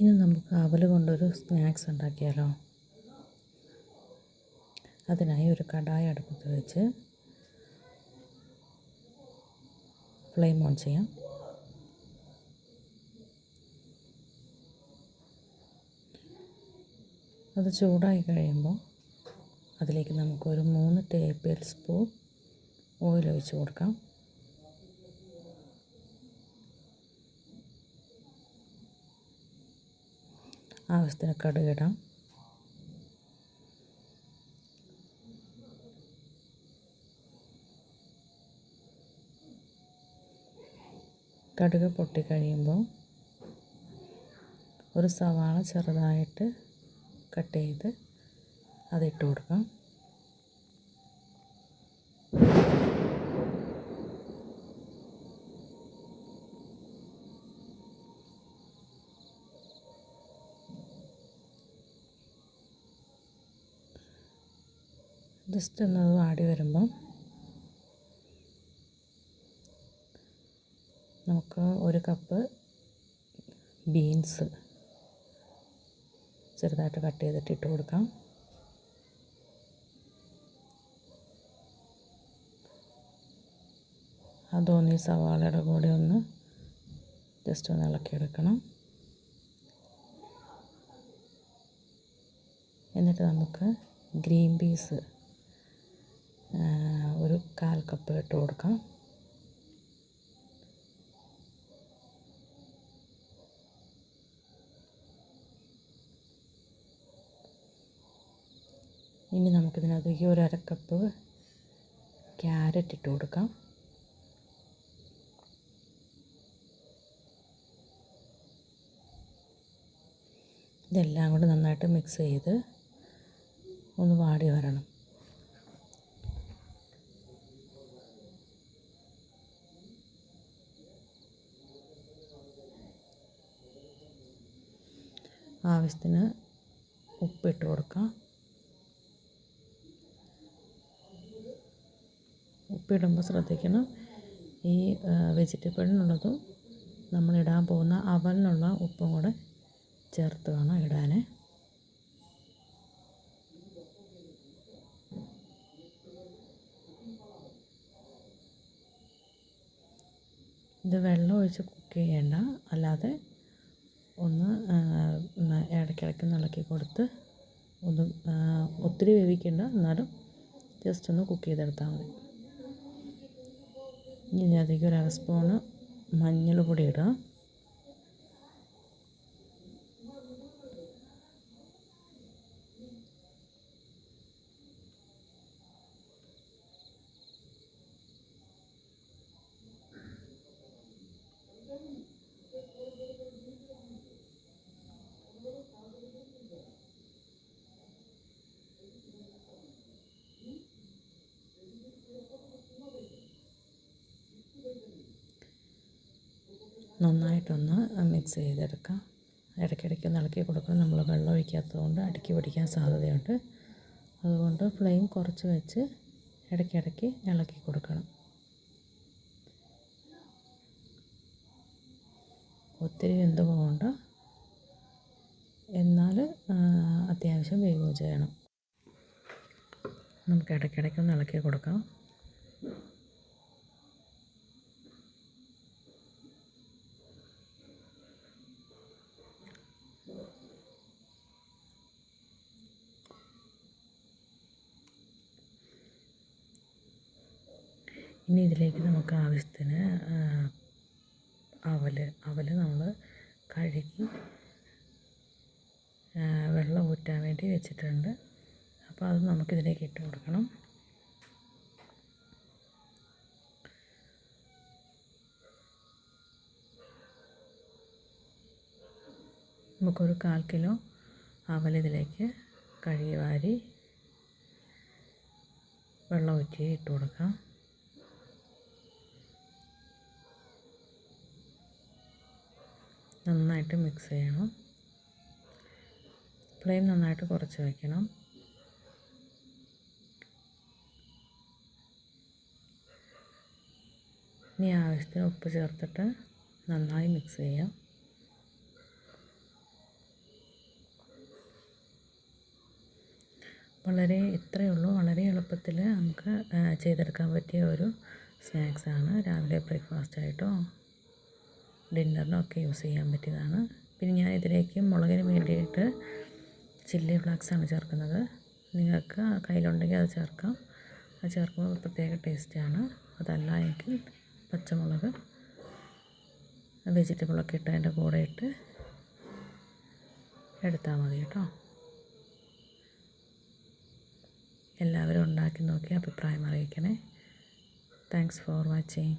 ഇനി നമുക്ക് അവൽ കൊണ്ടൊരു സ്നാക്സ് ഉണ്ടാക്കിയാലോ? അതിനായി ഒരു കടായ അടുപ്പത്ത് വെച്ച് ഫ്ലെയിം ഓൺ ചെയ്യാം. അത് ചൂടായി കഴിയുമ്പോൾ അതിലേക്ക് നമുക്കൊരു മൂന്ന് ടേബിൾ സ്പൂൺ ഓയിൽ ഒഴിച്ച് കൊടുക്കാം. ആവശ്യത്തിന് കടുകിടാം കടുക് പൊട്ടിക്കഴിയുമ്പോൾ ഒരു സവാള ചെറുതായിട്ട് കട്ട് ചെയ്ത് അതിട്ട് കൊടുക്കാം. ജസ്റ്റ് ഒന്ന് വാടി വരുമ്പം നമുക്ക് ഒരു കപ്പ് ബീൻസ് ചെറുതായിട്ട് കട്ട് ചെയ്തിട്ട് ഇട്ട് കൊടുക്കാം. അതൊന്ന് ഈ സവാളയുടെ കൂടെ ഒന്ന് ജസ്റ്റ് ഒന്ന് ഇളക്കിയെടുക്കണം. എന്നിട്ട് നമുക്ക് ഗ്രീൻ പീസ് കാൽ കപ്പ് ഇട്ട് കൊടുക്കാം. ഇനി നമുക്കിതിനകത്തേക്ക് ഒരു അരക്കപ്പ് കപ്പ് ക്യാരറ്റ് ഇട്ട് കൊടുക്കാം. ഇതെല്ലാം കൂടി നന്നായിട്ട് മിക്സ് ചെയ്ത് ഒന്ന് വാടി വരണം. ആവശ്യത്തിന് ഉപ്പിട്ട് കൊടുക്കാം. ഉപ്പിടുമ്പോൾ ശ്രദ്ധിക്കണം. ഈ വെജിറ്റബിളിനുള്ളതും നമ്മളിടാൻ പോകുന്ന അവലിനുള്ള ഉപ്പും കൂടെ ചേർത്ത് വേണം ഇടാൻ. ഇത് വെള്ളം ഒഴിച്ച് കുക്ക് ചെയ്യേണ്ട. അല്ലാതെ ഒന്ന് ഇടയ്ക്കിടയ്ക്ക് ഇളക്കി കൊടുത്ത് ഒന്ന് ഒത്തിരി വേവിക്കേണ്ട. എന്നാലും ജസ്റ്റ് ഒന്ന് കുക്ക് ചെയ്തെടുത്താൽ മതി. ഇനി അതിലേക്ക് ഒരു അര സ്പൂണ് മഞ്ഞൾ പൊടി ഇടാം. നന്നായിട്ടൊന്ന് മിക്സ് ചെയ്തെടുക്കാം. ഇടയ്ക്കിടയ്ക്ക് ഇളക്കി കൊടുക്കണം. നമ്മൾ വെള്ളം ഒഴിക്കാത്തതുകൊണ്ട് അടുക്കി പിടിക്കാൻ സാധ്യതയുണ്ട്. അതുകൊണ്ട് ഫ്ലെയിം കുറച്ച് വെച്ച് ഇടയ്ക്കിടയ്ക്ക് ഇളക്കി കൊടുക്കണം. ഒത്തിരി വെന്ത് പോകണ്ട. എന്നാൽ അത്യാവശ്യം വേവ് ചെയ്യണം. നമുക്ക് ഇടയ്ക്കിടയ്ക്ക് ഒന്ന് ഇളക്കി കൊടുക്കാം. ഇനി ഇതിലേക്ക് നമുക്ക് ആവശ്യത്തിന് അവൽ അവൽ നമ്മൾ കഴുകി വെള്ളം ഊറ്റാൻ വേണ്ടി വെച്ചിട്ടുണ്ട്. അപ്പോൾ അത് നമുക്കിതിലേക്ക് ഇട്ട് കൊടുക്കണം. നമുക്കൊരു കാൽ കിലോ അവൽ ഇതിലേക്ക് കഴുകി വാരി വെള്ളം ഊറ്റി ഇട്ട് കൊടുക്കാം. നന്നായിട്ട് മിക്സ് ചെയ്യണം. ഫ്ലെയിം നന്നായിട്ട് കുറച്ച് വയ്ക്കണം ഇനി ആവശ്യത്തിന് ഉപ്പ് ചേർത്തിട്ട് നന്നായി മിക്സ് ചെയ്യാം. വളരെ ഇത്രയേ ഉള്ളൂ. വളരെ എളുപ്പത്തിൽ നമുക്ക് ചെയ്തെടുക്കാൻ പറ്റിയ ഒരു സ്നാക്സാണ് രാവിലെ ബ്രേക്ക്ഫാസ്റ്റ് ആയിട്ടോ ഒക്കെ യൂസ് ചെയ്യാൻ പറ്റിയതാണ്. പിന്നെ ഞാൻ ഇതിലേക്ക് മുളകിന് വേണ്ടിയിട്ട് ചില്ലി ഫ്ലാക്സാണ് ചേർക്കുന്നത്. നിങ്ങൾക്ക് കയ്യിലുണ്ടെങ്കിൽ അത് ചേർക്കാം. അത് ചേർക്കുമ്പോൾ പ്രത്യേക ടേസ്റ്റാണ് അതല്ല എങ്കിൽ പച്ചമുളക് വെജിറ്റബിളൊക്കെ ഇട്ട് അതിന്റെ കൂടെ ഇട്ട് എടുത്താൽ മതി കേട്ടോ. എല്ലാവരും ഉണ്ടാക്കി നോക്കി അഭിപ്രായം അറിയിക്കണേ. Thanks for watching